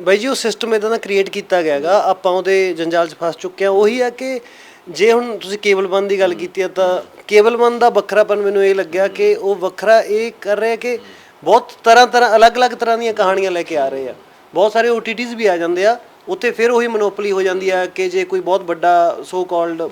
ਬਾਈ ਜੀ, ਉਹ ਸਿਸਟਮ ਇਦਾਂ ਦਾ ਕ੍ਰੀਏਟ ਕੀਤਾ ਗਿਆ ਹੈਗਾ, ਆਪਾਂ ਉਹਦੇ ਜੰਜਾਲ 'ਚ ਫਸ ਚੁੱਕੇ ਆ ਉਹੀ ਹੈ ਕਿ ਜੇ ਹੁਣ ਤੁਸੀਂ ਕੇਬਲ ਬੰਦ ਦੀ ਗੱਲ ਕੀਤੀ ਹੈ ਤਾਂ ਕੇਬਲ ਬੰਦ ਦਾ ਵੱਖਰਾਪਨ ਮੈਨੂੰ ਇਹ ਲੱਗਿਆ ਕਿ ਉਹ ਵੱਖਰਾ ਇਹ ਕਰ ਰਿਹਾ ਕਿ ਬਹੁਤ ਤਰ੍ਹਾਂ ਤਰ੍ਹਾਂ, ਅਲੱਗ-ਅਲੱਗ ਤਰ੍ਹਾਂ ਦੀਆਂ ਕਹਾਣੀਆਂ ਲੈ ਕੇ ਆ ਰਹੇ ਆ। ਬਹੁਤ ਸਾਰੇ OTTs ਵੀ ਆ ਜਾਂਦੇ ਆ, ਉੱਥੇ ਫਿਰ ਉਹੀ ਮੋਨੋਪੋਲੀ ਹੋ ਜਾਂਦੀ ਆ ਕਿ ਜੇ ਕੋਈ ਬਹੁਤ ਵੱਡਾ ਸੋ ਕਾਲਡ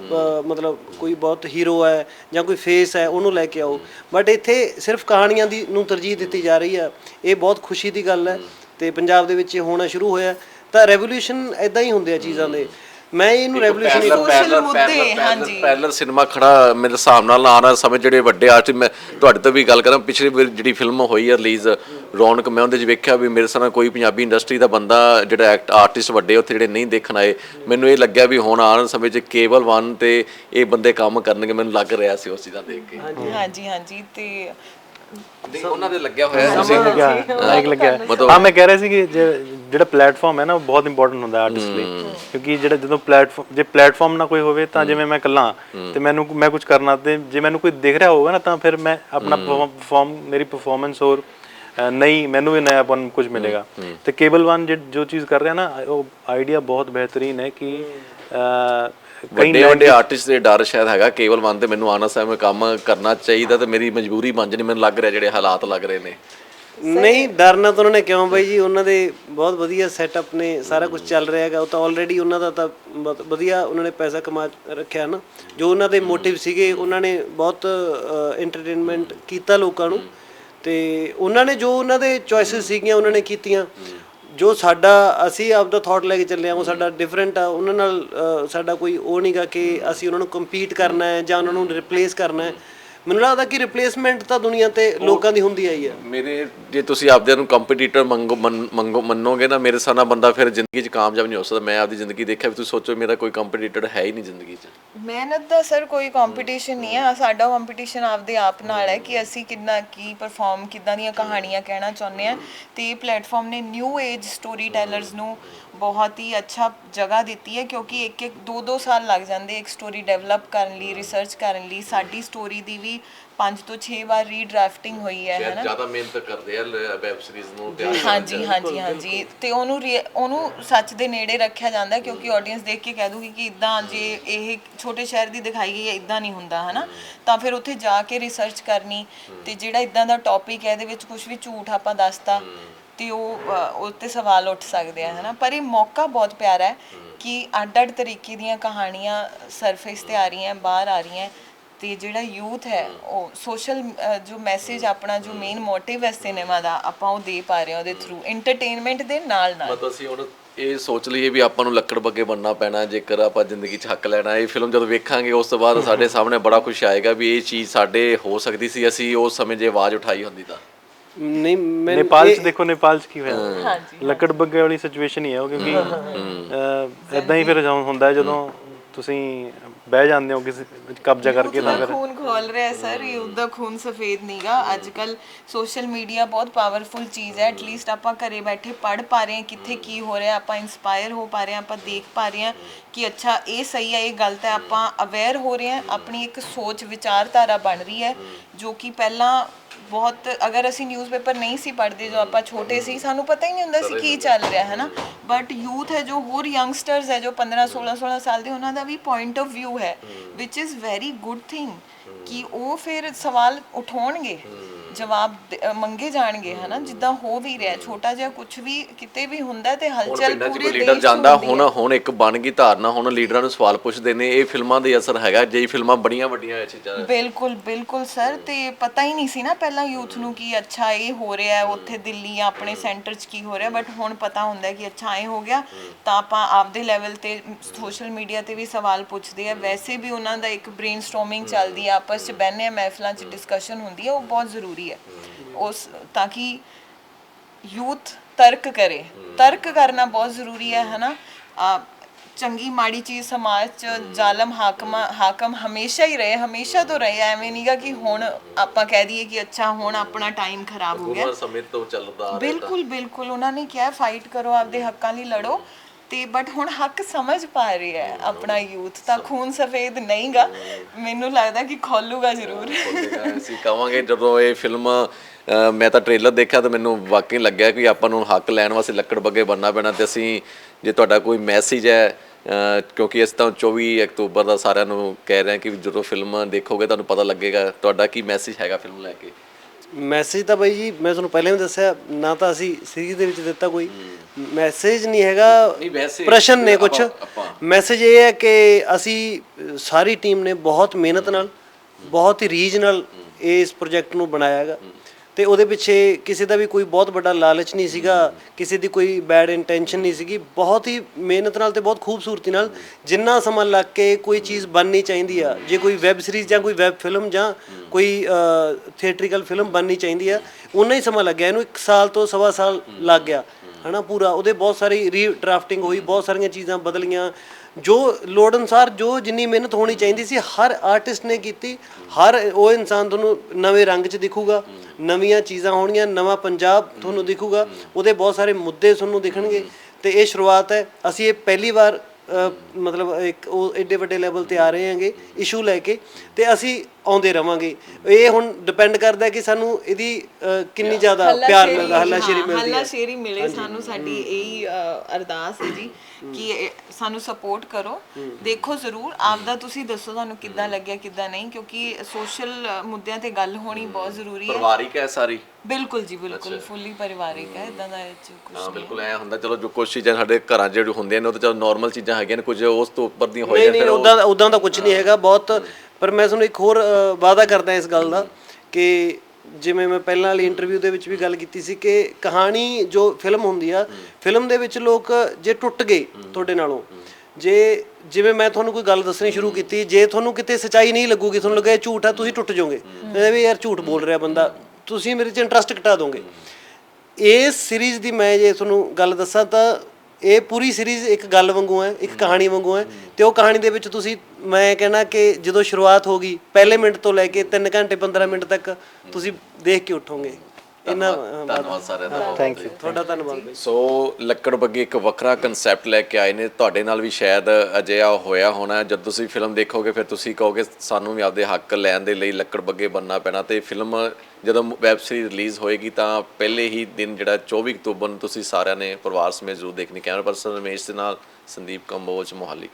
ਮਤਲਬ ਕੋਈ ਬਹੁਤ ਹੀਰੋ ਹੈ ਜਾਂ ਕੋਈ ਫੇਸ ਹੈ, ਉਹਨੂੰ ਲੈ ਕੇ ਆਓ। ਬਟ ਇੱਥੇ ਸਿਰਫ ਕਹਾਣੀਆਂ ਦੀ ਨੂੰ ਤਰਜੀਹ ਦਿੱਤੀ ਜਾ ਰਹੀ ਆ। ਇਹ ਬਹੁਤ ਖੁਸ਼ੀ ਦੀ ਗੱਲ ਹੈ। ਤੇ ਪੰਜਾਬ ਦੇ ਵਿੱਚ ਇਹ ਹੋਣਾ ਸ਼ੁਰੂ ਹੋਇਆ ਤਾਂ ਰੈਵੋਲੂਸ਼ਨ ਇਦਾਂ ਹੀ ਹੁੰਦੇ ਆ ਚੀਜ਼ਾਂ ਦੇ। ਮੈਂ ਇਹਨੂੰ ਰੈਵੋਲੂਸ਼ਨ Social ਮੁੱਦੇ, ਹਾਂਜੀ। ਪੈਰਲਰ ਸਿਨੇਮਾ ਖੜਾ ਮੇਰੇ ਹਿਸਾਬ ਨਾਲ ਆਉਣ ਸਮੇਂ ਜਿਹੜੇ ਵੱਡੇ ਆਰਟਿਸਟ ਮੈਂ ਤੁਹਾਡੇ ਤੋਂ ਵੀ ਗੱਲ ਕਰਾਂ ਪਿਛਲੀ ਜਿਹੜੀ ਫਿਲਮ ਹੋਈ ਹੈ ਰਿਲੀਜ਼ ਰੌਣਕ ਮੈਂ ਉਹਦੇ 'ਚ ਵੇਖਿਆ ਵੀ ਮੇਰੇ ਨਾਲ ਕੋਈ ਪੰਜਾਬੀ ਇੰਡਸਟਰੀ ਦਾ ਬੰਦਾ ਜਿਹੜਾ ਐਕਟ ਆਰਟਿਸਟ ਵੱਡੇ ਉੱਥੇ ਜਿਹੜੇ ਨਹੀਂ ਦੇਖਣ ਆਏ ਮੈਨੂੰ ਇਹ ਲੱਗਿਆ ਵੀ ਹੁਣ ਆਉਣ ਸਮੇਂ 'ਚ ਕੇਵਲ ਵਨ ਤੇ ਇਹ ਬੰਦੇ ਕੰਮ ਕਰਨਗੇ ਮੈਨੂੰ ਲੱਗ ਰਿਹਾ ਸੀ ਉਸ ਚੀਜ਼ਾਂ ਦੇਖ ਕੇ। ਹਾਂਜੀ ਹਾਂਜੀ ਤੇ ਨਹੀਂ ਉਹਨਾਂ ਦੇ ਲੱਗਿਆ ਹੋਇਆ ਤੁਸੀਂ। ਲੱਗਿਆ। ਲਾਈਕ ਲੱਗਿਆ ਹਾਂ ਮੈਂ ਕਹਿ ਰਿਹਾ ਸੀ ਕਿ ਜੇ- ਜਿਹੜਾ ਪਲੇਟਫਾਰਮ ਹੈ ਨਾ ਉਹ ਬਹੁਤ ਇੰਪੋਰਟੈਂਟ ਹੁੰਦਾ ਆਰਟਿਸਟ ਲਈ। ਕਿਉਂਕਿ ਜਿਹੜਾ ਜਦੋਂ ਪਲੇਟਫਾਰਮ ਜੇ ਪਲੇਟਫਾਰਮ ਨਾ ਕੋਈ ਹੋਵੇ ਤਾਂ ਜਿਵੇਂ ਮੈਂ ਇਕੱਲਾ ਤੇ ਮੈਨੂੰ ਮੈਂ ਕੁਝ ਕਰਨਾ ਤੇ ਜੇ ਮੈਨੂੰ ਕੋਈ ਦੇਖ ਰਿਹਾ ਹੋਊਗਾ ਨਾ ਤਾਂ ਫਿਰ ਮੈਂ ਆਪਣਾ ਪਰਫਾਰਮ ਮੇਰੀ ਪਰਫਾਰਮੈਂਸ ਹੋਰ ਅ, ਨਹੀਂ ਮੈਨੂੰ ਵੀ ਨਇਆਪਨ ਕੁਝ ਮਿਲੇਗਾ। ਤੇ ਕੇਬਲ ਵਨ ਜੋ ਚੀਜ਼ ਕਰ ਰਿਹਾ ਨਾ ਉਹ ਆਈਡੀਆ ਬਹੁਤ ਬਿਹਤਰੀਨ ਹੈ ਕਿ ਵੱਡੇ ਵੱਡੇ ਆਰਟਿਸਟ ਦੇ ਡਰ ਸ਼ਾਇਦ ਹੈਗਾ ਕੇਵਲ ਮਨ ਤੇ ਮੈਨੂੰ ਆਣਾ ਸਾਹਿਬ ਕੰਮ ਕਰਨਾ ਚਾਹੀਦਾ ਤੇ ਮੇਰੀ ਮਜਬੂਰੀ ਬਣ ਜਣੀ ਮੈਨੂੰ ਲੱਗ ਰਿਹਾ ਜਿਹੜੇ ਹਾਲਾਤ ਲੱਗ ਰਹੇ ਨੇ। ਨਹੀਂ ਡਰਨਾ ਤਾਂ ਉਹਨਾਂ ਨੇ ਕਿਉਂ ਬਾਈ ਜੀ? ਉਹਨਾਂ ਦੇ ਬਹੁਤ ਵਧੀਆ ਸੈਟਅਪ ਨੇ ਸਾਰਾ ਕੁਝ ਚੱਲ ਰਿਹਾ ਹੈਗਾ। ਉਹ ਤਾਂ ਆਲਰੇਡੀ ਉਹਨਾਂ ਦਾ ਤਾਂ ਬਹੁਤ ਵਧੀਆ ਉਹਨਾਂ ਨੇ ਪੈਸਾ ਕਮਾ ਰੱਖਿਆ ਨਾ। ਜੋ ਉਹਨਾਂ ਦੇ ਮੋਟਿਵ ਸੀਗੇ ਉਹਨਾਂ ਨੇ ਬਹੁਤ ਐਂਟਰਟੇਨਮੈਂਟ ਕੀਤਾ ਲੋਕਾਂ ਨੂੰ। ਤੇ ਉਹਨਾਂ ਨੇ ਜੋ ਉਹਨਾਂ ਦੇ ਚੋਇਸਸ ਸੀਗੀਆਂ ਉਹਨਾਂ ਨੇ ਕੀਤੀਆਂ। ਜੋ ਸਾਡਾ, ਅਸੀਂ ਆਪਦਾ ਥਾਟ ਲੈ ਕੇ ਚੱਲੇ ਆ ਉਹ ਸਾਡਾ ਡਿਫਰੈਂਟ ਆ। ਉਹਨਾਂ ਨਾਲ ਸਾਡਾ ਕੋਈ ਉਹ ਨਹੀਂਗਾ ਕਿ ਅਸੀਂ ਉਹਨਾਂ ਨੂੰ ਕੰਪੀਟ ਕਰਨਾ ਹੈ ਜਾਂ ਉਹਨਾਂ ਨੂੰ ਰਿਪਲੇਸ ਕਰਨਾ ਹੈ। ਮੈਨੂੰ ਲੱਗਦਾ ਕਿ ਰਿਪਲੇਸਮੈਂਟ ਤਾਂ ਦੁਨੀਆ ਤੇ ਲੋਕਾਂ ਦੀ ਹੁੰਦੀ ਆਈ ਹੈ। ਮੇਰੇ ਜੇ ਤੁਸੀਂ ਆਪਦੇ ਨੂੰ ਕੰਪੀਟੀਟਰ ਮੰਗੋ ਮੰਗੋ ਮੰਨੋਗੇ ਨਾ ਮੇਰੇ ਸਾਨਾ ਬੰਦਾ ਫਿਰ ਜ਼ਿੰਦਗੀ 'ਚ ਕਾਮਯਾਬ ਨਹੀਂ ਹੋ ਸਕਦਾ। ਮੈਂ ਆਪਦੀ ਜ਼ਿੰਦਗੀ ਦੇਖਿਆ ਵੀ ਤੁਸੀਂ ਸੋਚੋ ਮੇਰਾ ਕੋਈ ਕੰਪੀਟੀਟਰ ਹੈ ਹੀ ਨਹੀਂ ਜ਼ਿੰਦਗੀ 'ਚ। ਮਿਹਨਤ ਦਾ ਸਰ ਕੋਈ ਕੰਪੀਟੀਸ਼ਨ ਨਹੀਂ ਹੈ ਸਾਡਾ ਕੰਪੀਟੀਸ਼ਨ ਆਪਦੇ ਆਪ ਨਾਲ ਹੈ ਕਿ ਅਸੀਂ ਕਿੰਨਾ ਕੀ ਪਰਫਾਰਮ ਕਿੱਦਾਂ ਦੀਆਂ ਕਹਾਣੀਆਂ ਕਹਿਣਾ ਚਾਹੁੰਦੇ ਆ। ਤੇ ਇਹ ਪਲੇਟਫਾਰਮ ਨੇ ਨਿਊ ਏਜ ਸਟੋਰੀ ਟੈਲਰਸ ਨੂੰ ਬਹੁਤ ਹੀ ਅੱਛਾ ਜਗ੍ਹਾ ਦਿੱਤੀ ਹੈ ਕਿਉਂਕਿ ਇੱਕ ਇੱਕ ਦੋ ਦੋ ਸਾਲ ਲੱਗ ਜਾਂਦੇ ਇੱਕ ਸਟੋਰੀ ਡਿਵੈਲਪ ਕਰਨ ਲਈ ਰਿਸਰਚ ਕਰਨ ਲਈ। ਸਾਡੀ ਸਟੋਰੀ ਦੀ ਵੀ 5 ਤੋਂ 6 ਵਾਰ ਰੀਡਰਾਫਟਿੰਗ ਹੋਈ ਹੈ ਹੈ ਨਾ ਜ਼ਿਆਦਾ ਮਿਹਨਤ ਕਰਦੇ ਆ ਵੈਬ ਸੀਰੀਜ਼ ਨੂੰ ਤਿਆਰ ਹਾਂਜੀ ਹਾਂਜੀ ਹਾਂਜੀ ਤੇ ਉਹਨੂੰ ਉਹਨੂੰ ਸੱਚ ਦੇ ਨੇੜੇ ਰੱਖਿਆ ਜਾਂਦਾ ਕਿਉਂਕਿ ਆਡੀਅנס ਦੇਖ ਕੇ ਕਹਿ ਦੂਗੀ ਕਿ ਇਦਾਂ ਜੇ ਇਹ ਛੋਟੇ ਸ਼ਹਿਰ ਦੀ ਦਿਖਾਈ ਗਈ ਹੈ ਇਦਾਂ ਨਹੀਂ ਹੁੰਦਾ ਹਨਾ? ਤਾਂ ਫਿਰ ਉੱਥੇ ਜਾ ਕੇ ਰਿਸਰਚ ਕਰਨੀ ਤੇ ਜਿਹੜਾ ਇਦਾਂ ਦਾ ਟੌਪਿਕ ਹੈ ਇਹਦੇ ਵਿੱਚ ਕੁਝ ਵੀ ਝੂਠ ਆਪਾਂ ਦੱਸਤਾ ਤੇ ਉਹ ਅ, ਉਹ ਤੇ ਸਵਾਲ ਉੱਠ ਸਕਦੇ ਆ ਹਨਾ? ਪਰ ਇਹ ਮੌਕਾ ਬਹੁਤ ਪਿਆਰਾ ਹੈ ਕਿ ਅੱਡ-ਅੱਡ ਤਰੀਕੇ ਦੀਆਂ ਕਹਾਣੀਆਂ ਸਰਫੇਸ ਤੇ ਆ ਰਹੀਆਂ ਬਾਹਰ ਆ ਰਹੀਆਂ ਤੇ ਜਿਹੜਾ ਯੂਥ ਹੈ ਉਹ ਸੋਸ਼ਲ ਜੋ ਮੈਸੇਜ ਆਪਣਾ ਜੋ ਮੇਨ ਮੋਟਿਵ ਹੈ ਸਿਨੇਮਾ ਦਾ ਆਪਾਂ ਉਹ ਦੇ ਪਾ ਰਹੇ ਹਾਂ ਉਹਦੇ ਥਰੂ ਐਂਟਰਟੇਨਮੈਂਟ ਦੇ ਨਾਲ ਨਾਲ ਮਤਲਬ ਅਸੀਂ ਹੁਣ ਇਹ ਸੋਚ ਲਈਏ ਵੀ ਆਪਾਂ ਨੂੰ ਲੱਕੜ ਬੱਗੇ ਬਣਨਾ ਪੈਣਾ ਜੇਕਰ ਆਪਾਂ ਜ਼ਿੰਦਗੀ 'ਚ ਹੱਕ ਲੈਣਾ ਇਹ ਫਿਲਮ ਜਦੋਂ ਵੇਖਾਂਗੇ ਉਸ ਤੋਂ ਬਾਅਦ ਸਾਡੇ ਸਾਹਮਣੇ ਬੜਾ ਕੁਝ ਆਏਗਾ ਵੀ ਇਹ ਚੀਜ਼ ਸਾਡੇ ਹੋ ਸਕਦੀ ਸੀ ਅਸੀਂ ਉਸ ਸਮੇਂ ਜੇ ਆਵਾਜ਼ ਉਠਾਈ ਹੁੰਦੀ ਤਾਂ। ਨਹੀਂ ਮੈਂ ਨੇਪਾਲ ਚ ਦੇਖੋ ਨੇਪਾਲ ਚ ਕੀ ਹੋਇਆ? ਹਾਂਜੀ। ਲੱਕੜ ਬੱਗੇ ਵਾਲੀ ਸਿਚੁਏਸ਼ਨ ਹੀ ਹੈ ਉਹ ਕਿਉਂਕਿ ਇਦਾਂ ਹੀ ਫਿਰ ਜਦੋਂ ਹੁੰਦਾ ਜਦੋਂ ਤੁਸੀਂ ਬਹਿ ਜਾਂਦੇ ਹੋ ਕਿਸੇ ਕਬਜ਼ਾ ਕਰਕੇ ਤਾਂ ਉਹਦਾ ਖੂਨ ਖੋਲ ਰਿਹਾ ਸਰ ਇਹ ਉਹਦਾ ਖੂਨ ਸਫੇਦ ਨੀਗਾ ਅੱਜ ਕੱਲ ਸੋਸ਼ਲ ਮੀਡੀਆ ਬਹੁਤ ਪਾਵਰਫੁਲ ਚੀਜ਼ ਹੈ। ਐਟਲੀਸਟ ਆਪਾਂ ਘਰੇ ਬੈਠੇ ਪੜ ਪਾ ਰਹੇ ਹਾਂ ਕਿੱਥੇ ਕੀ ਹੋ ਰਿਹਾ ਆਪਾਂ ਇਨਸਪਾਇਰ ਹੋ ਪਾ ਰਹੇ ਹਾਂ ਆਪਾਂ ਦੇਖ ਪਾ ਰਹੇ ਹਾਂ ਕਿ ਅੱਛਾ ਇਹ ਸਹੀ ਹੈ ਇਹ ਗਲਤ ਹੈ। ਆਪਾਂ ਅਵੇਅਰ ਹੋ ਰਹੇ ਹਾਂ ਆਪਣੀ ਇੱਕ ਸੋਚ ਵਿਚਾਰਧਾਰਾ ਬਣ ਰਹੀ ਹੈ ਜੋ ਕਿ ਪਹਿਲਾਂ ਬਹੁਤ ਅਗਰ ਅਸੀਂ ਨਿਊਜ਼ਪੇਪਰ ਨਹੀਂ ਸੀ ਪੜ੍ਹਦੇ ਜੋ ਆਪਾਂ ਛੋਟੇ ਸੀ ਸਾਨੂੰ ਪਤਾ ਹੀ ਨਹੀਂ ਹੁੰਦਾ ਸੀ ਕੀ ਚੱਲ ਰਿਹਾ ਹੈ ਨਾ ਬਟ ਯੂਥ ਹੈ ਜੋ ਹੋਰ ਯੰਗਸਟਰਸ ਹੈ ਜੋ 15 16 16 ਸਾਲ ਦੇ ਉਹਨਾਂ ਦਾ ਵੀ ਪੁਆਇੰਟ ਆਫ View ਹੈ ਵਿਚ ਇਜ਼ ਵੈਰੀ ਗੁੱਡ ਥਿੰਗ ਕਿ ਉਹ ਫਿਰ ਸਵਾਲ ਉਠਾਉਣਗੇ। ਜਵਾਬ ਦੇ- ਅ, ਮੰਗੇ ਜਾਣਗੇ ਹਨਾ? ਜਿੱਦਾਂ ਹੋ ਵੀ ਰਿਹਾ ਛੋਟਾ ਜਿਹਾ ਕੁਝ ਵੀ ਕਿਤੇ ਵੀ ਹੁੰਦਾ ਤੇ ਹੁਣ ਹਲਚਲ ਪਿੰਡਾਂ 'ਚ ਪੂਰੇ ਕੋਈ ਲੀਡਰ ਜਾਂਦਾ ਹੁੰਦੀ ਹੁਣ ਹੈ। ਹੁਣ ਇੱਕ ਬਣ ਗਈ ਧਾਰਨਾ ਹੁਣ ਲੀਡਰਾਂ ਨੂੰ ਸਵਾਲ ਪੁੱਛਦੇ ਨੇ ਇਹ ਫਿਲਮਾਂ ਦੇ ਅਸਰ ਹੈਗਾ ਜੇ ਫਿਲਮਾਂ ਬੜੀਆਂ ਵੱਡੀਆਂ ਇਹ ਚੀਜ਼ਾਂ ਬਿਲਕੁਲ ਬਿਲਕੁਲ ਸਰ ਤੇ ਪਤਾ ਹੀ ਨਹੀਂ ਸੀ ਨਾ ਪਹਿਲਾਂ ਯੂਥ ਨੂੰ ਕਿ ਅੱਛਾ ਇਹ ਹੋ ਰਿਹਾ ਹੈ ਉੱਥੇ ਦਿੱਲੀ ਜਾਂ ਆਪਣੇ ਸੈਂਟਰ 'ਚ ਕੀ ਹੋ ਰਿਹਾ ਬਟ ਹੁਣ ਪਤਾ ਹੁੰਦਾ ਹੈ ਕਿ ਅੱਛਾ ਇਹ ਹੋ ਗਿਆ ਤਾਂ ਆਪਾਂ ਆਪਦੇ ਲੈਵਲ ਤੇ ਸੋਸ਼ਲ ਮੀਡੀਆ ਤੇ ਵੀ ਸਵਾਲ ਪੁੱਛਦੇ ਆ। ਵੈਸੇ ਵੀ ਉਹਨਾਂ ਦਾ ਇੱਕ ਬ੍ਰੇਨਸਟਾਰਮਿੰਗ ਚੱਲਦੀ ਹੈ ਆਪਸ 'ਚ ਬਹਿੰਦੇ ਆ ਮਹਿਫਲਾਂ 'ਚ ਡਿਸਕਸ਼ਨ ਹੁੰਦੀ ਹੈ ਉਹ ਬਹੁਤ ਜ਼ਰੂਰੀ ਹੈ। ਉਸ ਤਾਂ ਕਿ ਯੂਥ ਤਰਕ ਕਰੇ। ਤਰਕ ਕਰਨਾ ਬਹੁਤ ਜ਼ਰੂਰੀ ਹੈ ਹਨਾ? ਚੰਗੀ ਮਾੜੀ ਚੀਜ਼ ਸਮਾਜ ਚ ਜ਼ਾਲਮ ਹਾਕਮ ਹਾਕਮ ਹਮੇਸ਼ਾ ਹੀ ਰਹੇ ਹਮੇਸ਼ਾ ਤੋਂ ਰਹੇ। ਐਵੇਂ ਨਹੀਂਗਾ ਕਿ ਹੁਣ ਆਪਾਂ ਕਹਿ ਦਈਏ ਕਿ ਅੱਛਾ ਹੁਣ ਆਪਣਾ ਟਾਈਮ ਖਰਾਬ ਹੋ ਗਿਆ। ਸਮੇਂ ਤੋਂ ਚੱਲਦਾ ਬਿਲਕੁਲ ਬਿਲਕੁਲ। ਉਹਨਾਂ ਨੇ ਕਿਹਾ ਫਾਈਟ ਕਰੋ ਆਪਦੇ ਹੱਕਾਂ ਲਈ ਲੜੋ। ਤੇ ਬਟ ਹੁਣ ਹੱਕ ਸਮਝ ਪਾ ਰਿਹਾ ਹੈ ਆਪਣਾ ਯੂਥ ਤਾਂ ਖੂਨ ਸਫੇਦ ਨਹੀਂਗਾ। ਮੈਨੂੰ ਲੱਗਦਾ ਕਿ ਖੋਲੂਗਾ ਜ਼ਰੂਰ। ਅਸੀਂ ਕਵਾਂਗੇ ਜਦੋਂ ਇਹ ਫਿਲਮ ਮੈਂ ਤਾਂ ਟ੍ਰੇਲਰ ਦੇਖਿਆ ਤਾਂ ਮੈਨੂੰ ਵਾਕਈ ਲੱਗਿਆ ਕਿ ਆਪਾਂ ਨੂੰ ਹੱਕ ਲੈਣ ਵਾਸਤੇ ਲੱਕੜ ਬੱਗੇ ਬਣਨਾ ਪੈਣਾ ਤੇ ਅਸੀਂ ਜੇ ਤੁਹਾਡਾ ਕੋਈ ਮੈਸੇਜ ਹੈ ਕਿਉਂਕਿ ਇਸ ਤਾਂ 24 ਅਕਤੂਬਰ ਦਾ ਸਾਰਿਆਂ ਨੂੰ ਕਹਿ ਰਹੇ ਹਾਂ ਕਿ ਜਦੋਂ ਫਿਲਮ ਦੇਖੋਗੇ ਤੁਹਾਨੂੰ ਪਤਾ ਲੱਗੇਗਾ ਤੁਹਾਡਾ ਕੀ ਮੈਸੇਜ ਹੈਗਾ ਫਿਲਮ ਲੈ ਕੇ। ਮੈਸੇਜ ਤਾਂ ਬਾਈ ਜੀ ਮੈਂ ਤੁਹਾਨੂੰ ਪਹਿਲਾਂ ਵੀ ਦੱਸਿਆ ਨਾ ਤਾਂ ਅਸੀਂ ਸੀਰੀਜ਼ ਦੇ ਵਿੱਚ ਦਿੱਤਾ ਕੋਈ। ਮੈਸੇਜ ਨਹੀਂ ਹੈਗਾ ਨਹੀਂ, ਵੈਸੇ ਪ੍ਰਸ਼ਨ ਨੇ ਕੁਝ ਮੈਸੇਜ ਇਹ ਹੈ ਕਿ ਅਸੀਂ ਸਾਰੀ ਟੀਮ ਨੇ ਬਹੁਤ ਮਿਹਨਤ ਨਾਲ ਬਹੁਤ ਹੀ ਰੀਝ ਨਾਲ ਇਸ ਪ੍ਰੋਜੈਕਟ ਨੂੰ ਬਣਾਇਆ ਹੈਗਾ। ਤੇ ਉਹਦੇ ਪਿੱਛੇ ਕਿਸੇ ਦਾ ਵੀ ਕੋਈ ਬਹੁਤ ਵੱਡਾ ਲਾਲਚ ਨਹੀਂ ਸੀਗਾ ਕਿਸੇ ਦੀ ਕੋਈ ਬੈਡ ਇੰਟੈਂਸ਼ਨ ਨਹੀਂ ਸੀਗੀ। ਬਹੁਤ ਹੀ ਮਿਹਨਤ ਨਾਲ ਤੇ ਬਹੁਤ ਖੂਬਸੂਰਤੀ ਨਾਲ ਜਿੰਨਾ ਸਮਾਂ ਲੱਗ ਕੇ ਕੋਈ ਚੀਜ਼ ਬਣਨੀ ਚਾਹੀਦੀ ਆ ਜੇ ਕੋਈ ਵੈਬ ਸੀਰੀਜ਼ ਜਾਂ ਕੋਈ ਵੈਬ ਫਿਲਮ ਜਾਂ ਕੋਈ ਥੀਏਟ੍ਰਿਕਲ ਫਿਲਮ ਬਣਨੀ ਚਾਹੀਦੀ ਆ ਉਨਾ ਹੀ ਸਮਾਂ ਲੱਗਿਆ। ਇਹਨੂੰ 1 ਸਾਲ ਤੋਂ ਸਵਾ ਸਾਲ ਲੱਗ ਗਿਆ। ਹਨਾ, ਪੂਰਾ। ਉਹਦੇ ਬਹੁਤ ਸਾਰੀ ਰੀਡਰਾਫਟਿੰਗ ਹੋਈ, ਬਹੁਤ ਸਾਰੀਆਂ ਚੀਜ਼ਾਂ ਬਦਲੀਆਂ। ਜੋ ਲੋੜ ਅਨੁਸਾਰ ਜੋ ਜਿੰਨੀ ਮਿਹਨਤ ਹੋਣੀ ਚਾਹੀਦੀ ਸੀ, ਹਰ ਆਰਟਿਸਟ ਨੇ ਕੀਤੀ। ਹਰ ਉਹ ਇਨਸਾਨ ਤੁਹਾਨੂੰ ਨਵੇਂ ਰੰਗ 'ਚ ਦਿਖੂਗਾ, ਨਵੀਆਂ ਚੀਜ਼ਾਂ ਹੋਣਗੀਆਂ ਨਵਾਂ ਪੰਜਾਬ ਤੁਹਾਨੂੰ ਦਿਖੂਗਾ। ਉਹਦੇ ਬਹੁਤ ਸਾਰੇ ਮੁੱਦੇ ਤੁਹਾਨੂੰ ਦਿਖਣਗੇ। ਤੇ ਇਹ ਸ਼ੁਰੂਆਤ ਹੈ। ਅਸੀਂ ਇਹ ਪਹਿਲੀ ਵਾਰ ਮਤਲਬ ਇੱਕ ਉਹ ਐਡੇ ਵੱਡੇ ਲੈਵਲ ਤੇ ਆ ਰਹੇ ਹਾਂਗੇ ਇਸ਼ੂ ਲੈ ਕੇ। ਤੇ ਅਸੀਂ ਆਉਂਦੇ ਰਵਾਂਗੇ। ਇਹ ਹੁਣ ਡਿਪੈਂਡ ਕਰਦਾ ਹੈ ਕਿ ਸਾਨੂੰ ਇਹਦੀ ਅ, ਕਿੰਨੀ ਜ਼ਿਆਦਾ ਪਿਆਰ ਮਿਲਦਾ ਹੱਲਾ ਸ਼ੇਰੀ ਮਿਲਦੀ ਹੈ। ਹੱਲਾ ਸ਼ੇਰੀ ਮਿਲੇ ਸਾਨੂੰ ਸਾਡੀ ਇਹੀ ਅ, ਅਰਦਾਸ ਹੈ ਜੀ ਕਿ ਇਹ ਸਾਨੂੰ ਸਪੋਰਟ ਕਰੋ। ਦੇਖੋ ਜ਼ਰੂਰ ਆਪਦਾ ਤੁਸੀਂ ਦੱਸੋ ਤੁਹਾਨੂੰ ਕਿੱਦਾਂ ਲੱਗਿਆ ਕਿੱਦਾਂ ਨਹੀਂ ਕਿਉਂਕਿ ਸੋਸ਼ਲ ਮੁੱਦਿਆਂ ਤੇ ਗੱਲ ਹੋਣੀ ਬਹੁਤ ਜ਼ਰੂਰੀ ਹੈ। ਪਰਿਵਾਰਿਕ ਹੈ ਸਾਰੀ? ਬਿਲਕੁਲ ਜੀ ਬਿਲਕੁਲ ਫੁੱਲੀ ਪਰਿਵਾਰਿਕ ਹੈ ਇਦਾਂ ਦਾ ਇਹ 'ਚ ਕੁਛ ਹਾਂ ਬਿਲਕੁਲ ਐ ਹੁੰਦਾ ਚਲੋ ਜੋ ਕੁਛ ਚੀਜ਼ਾਂ ਸਾਡੇ ਘਰਾਂ 'ਚ ਜਿਹੜੀ ਹੁੰਦੀਆਂ ਨੇ ਉਹ ਤਾਂ ਚਲੋ ਨਾਰਮਲ ਚੀਜ਼ਾਂ ਹੈਗੀਆਂ ਨੇ ਕੁਝ ਉਸ ਤੋਂ ਉੱਪਰ ਦੀਆਂ ਨਹੀਂ ਹੋਈਆਂ ਨਹੀਂ ਫਿਰ ਉਹ ਉਦਾਂ ਦਾ ਉਦਾਂ ਦਾ ਕੁਝ ਨਹੀਂ ਹੈਗਾ ਬਹੁਤ ਪਰ ਮੈਂ ਤੁਹਾਨੂੰ ਇੱਕ ਹੋਰ ਵਾਅਦਾ ਕਰਦਾ ਇਸ ਗੱਲ ਦਾ ਕਿ ਜਿਵੇਂ ਮੈਂ ਪਹਿਲਾਂ ਵਾਲੀ ਇੰਟਰਵਿਊ ਦੇ ਵਿੱਚ ਵੀ ਗੱਲ ਕੀਤੀ ਸੀ ਕਿ ਕਹਾਣੀ ਜੋ ਫਿਲਮ ਹੁੰਦੀ ਆ ਫਿਲਮ ਦੇ ਵਿੱਚ ਲੋਕ ਜੇ ਟੁੱਟ ਗਏ ਤੁਹਾਡੇ ਨਾਲੋਂ, ਜੇ ਜਿਵੇਂ ਮੈਂ ਤੁਹਾਨੂੰ ਕੋਈ ਗੱਲ ਦੱਸਣੀ ਸ਼ੁਰੂ ਕੀਤੀ, ਜੇ ਤੁਹਾਨੂੰ ਕਿਤੇ ਸੱਚਾਈ ਨਹੀਂ ਲੱਗੂਗੀ, ਤੁਹਾਨੂੰ ਲੱਗੇ ਝੂਠ ਆ, ਤੁਸੀਂ ਟੁੱਟ ਜਾਓਗੇ। ਕਹਿੰਦੇ ਵੀ ਯਾਰ ਝੂਠ ਬੋਲ ਰਿਹਾ ਬੰਦਾ, ਤੁਸੀਂ ਮੇਰੇ 'ਚ ਇੰਟਰਸਟ ਘਟਾ ਦੋਗੇ। ਇਸ ਸੀਰੀਜ਼ ਦੀ ਮੈਂ ਜੇ ਤੁਹਾਨੂੰ ਗੱਲ ਦੱਸਾਂ ਤਾਂ ਇਹ ਪੂਰੀ ਸੀਰੀਜ਼ ਇੱਕ ਗੱਲ ਵਾਂਗੂ ਹੈ, ਇੱਕ ਕਹਾਣੀ ਵਾਂਗੂ ਹੈ ਤੇ ਉਹ ਕਹਾਣੀ ਦੇ ਵਿੱਚ ਤੁਸੀਂ, ਮੈਂ ਕਹਿਣਾ ਕਿ ਜਦੋਂ ਸ਼ੁਰੂਆਤ ਹੋਗੀ ਪਹਿਲੇ ਮਿੰਟ ਤੋਂ ਲੈ ਕੇ 3 ਘੰਟੇ 15 ਮਿੰਟ ਤੱਕ ਤੁਸੀਂ ਦੇਖ ਕੇ ਉੱਠੋਗੇ। ਅ, ਧੰਨਵਾਦ ਸਾਰਿਆਂ ਦਾ ਥੈਂਕ ਯੂ ਤੁਹਾਡਾ ਧੰਨਵਾਦ ਬਾਈ। ਸੋ ਲੱਕੜ ਬੱਗੇ ਇੱਕ ਵੱਖਰਾ ਕਨਸੈਪਟ ਲੈ ਕੇ ਆਏ ਨੇ ਤੁਹਾਡੇ ਨਾਲ ਵੀ ਸ਼ਾਇਦ ਅਜਿਹਾ ਹੋਇਆ ਹੋਣਾ। ਜਦ ਤੁਸੀਂ ਫਿਲਮ ਦੇਖੋਗੇ ਫਿਰ ਤੁਸੀਂ ਕਹੋਗੇ ਸਾਨੂੰ ਵੀ ਆਪਦੇ ਹੱਕ ਲੈਣ ਦੇ ਲਈ ਲੱਕੜ ਬੱਗੇ ਬੰਨਣਾ ਪੈਣਾ। ਤੇ ਫਿਲਮ ਜਦੋਂ ਵੈਬ ਸੀਰੀਜ਼ ਰਿਲੀਜ਼ ਹੋਏਗੀ ਤਾਂ ਪਹਿਲੇ ਹੀ ਦਿਨ ਜਿਹੜਾ 24 ਅਕਤੂਬਰ ਨੂੰ ਤੁਸੀਂ ਸਾਰਿਆਂ ਨੇ ਪਰਿਵਾਰ ਸਮੇਤ ਜ਼ਰੂਰ ਦੇਖਣੀ। ਕੈਮਰਾ ਪਰਸਨ ਰਮੇਸ਼ ਦੇ ਨਾਲ ਸੰਦੀਪ ਕੰਬੋਜ ਮੋਹਾਲੀ।